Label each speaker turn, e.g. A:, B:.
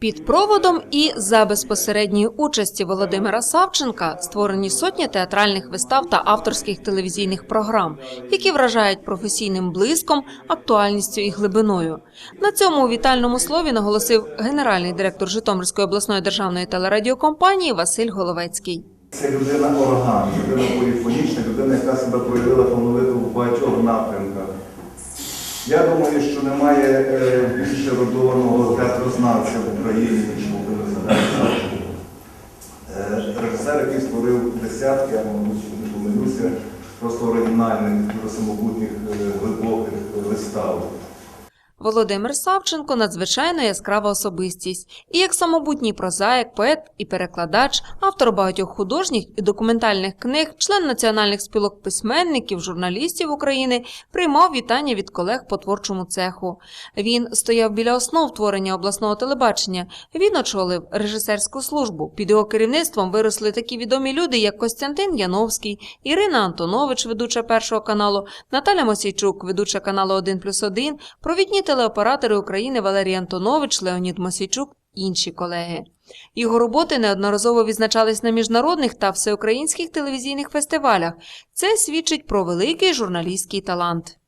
A: Під проводом і за безпосередньої участі Володимира Савченка створені сотні театральних вистав та авторських телевізійних програм, які вражають професійним блиском, актуальністю і глибиною. На цьому вітальному слові наголосив генеральний директор Житомирської обласної державної телерадіокомпанії Василь Головецький.
B: Це людина орган, людина поліфонічна, людина, яка себе проявила талановито в багатьох напрямках. Я думаю, що немає е, більше родованого театрознавця в Україні, ніж Володимир. Е, Режисер, який створив десятки, я мабуть не помилюся, просто оригінальних, самобутніх, е, глибоких виставок. вистав.
A: Володимир Савченко надзвичайно яскрава особистість. І як самобутній прозаїк, поет і перекладач, автор багатьох художніх і документальних книг, член національних спілок письменників, журналістів України, приймав вітання від колег по творчому цеху. Він стояв біля основ творення обласного телебачення. Він очолив режисерську службу. Під його керівництвом виросли такі відомі люди, як Костянтин Яновський, Ірина Антонович, ведуча першого каналу, Наталя Мосійчук, ведуча каналу 1+,1, провідні телеоператори України Валерій Антонович, Леонід Мосійчук, інші колеги. Його роботи неодноразово відзначались на міжнародних та всеукраїнських телевізійних фестивалях. Це свідчить про великий журналістський талант.